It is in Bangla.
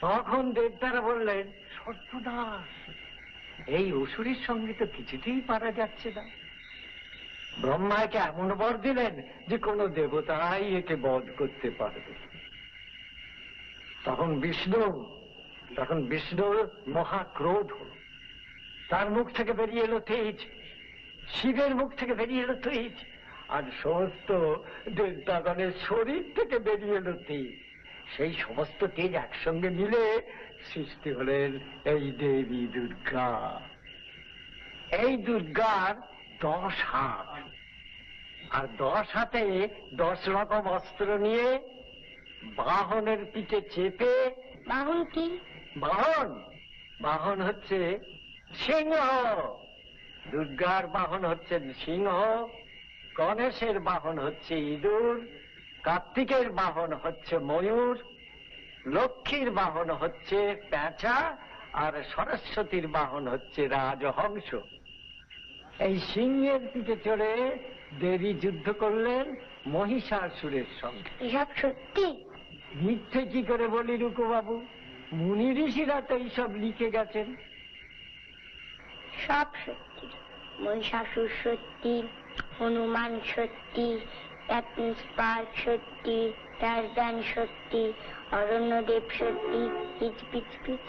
তখন দেবতারা বললেন সর্বনাশ। এই অসুরের সঙ্গে তো কিছুতেই পারা যাচ্ছে না। ব্রহ্মাকে এমন বর দিলেন যে কোনো দেবতাই একে বধ করতে পারবে। তখন বিষ্ণু তখন বিষ্ণুর মহাক্রোধ হল। তার মুখ থেকে বেরিয়ে এলো তেজ শিবের মুখ থেকে বেরিয়ে এলো তেজ আর সমস্ত দেবতাগণের শরীর থেকে বেরিয়ে এলো তেজ। সেই সমস্ত তেজ একসঙ্গে মিলে সৃষ্টি হলেন এই দেবী দুর্গা। এই দুর্গার দশ হাত। আর দশ হাতে দশ রকম অস্ত্র নিয়ে বাহনের পিঠে চেপে বাহন কি? বাহন। বাহন হচ্ছে সিংহ। দুর্গার বাহন হচ্ছেন সিংহ। গণেশের বাহন হচ্ছে ইঁদুর। কার্তিকের বাহন হচ্ছে ময়ূর লক্ষ্মীর বাহন হচ্ছে পেঁচা আর সরস্বতীর বাহন হচ্ছে রাজহংস। এই সিংহের পিঠে চড়ে দেবী যুদ্ধ করলেন মহিষাসুরের সঙ্গে। এসব সত্যি? মিথ্যে কি করে বলি রুকু বাবু মুনি ঋষিরা তো এইসব লিখে গেছেন। সব সত্যি। মহিষাসুর সত্যি হনুমান সত্যি এক পার্ক সত্যি রাজধানী সত্যি অরণ্যদেব সত্যি পিচ পিচ পিচ।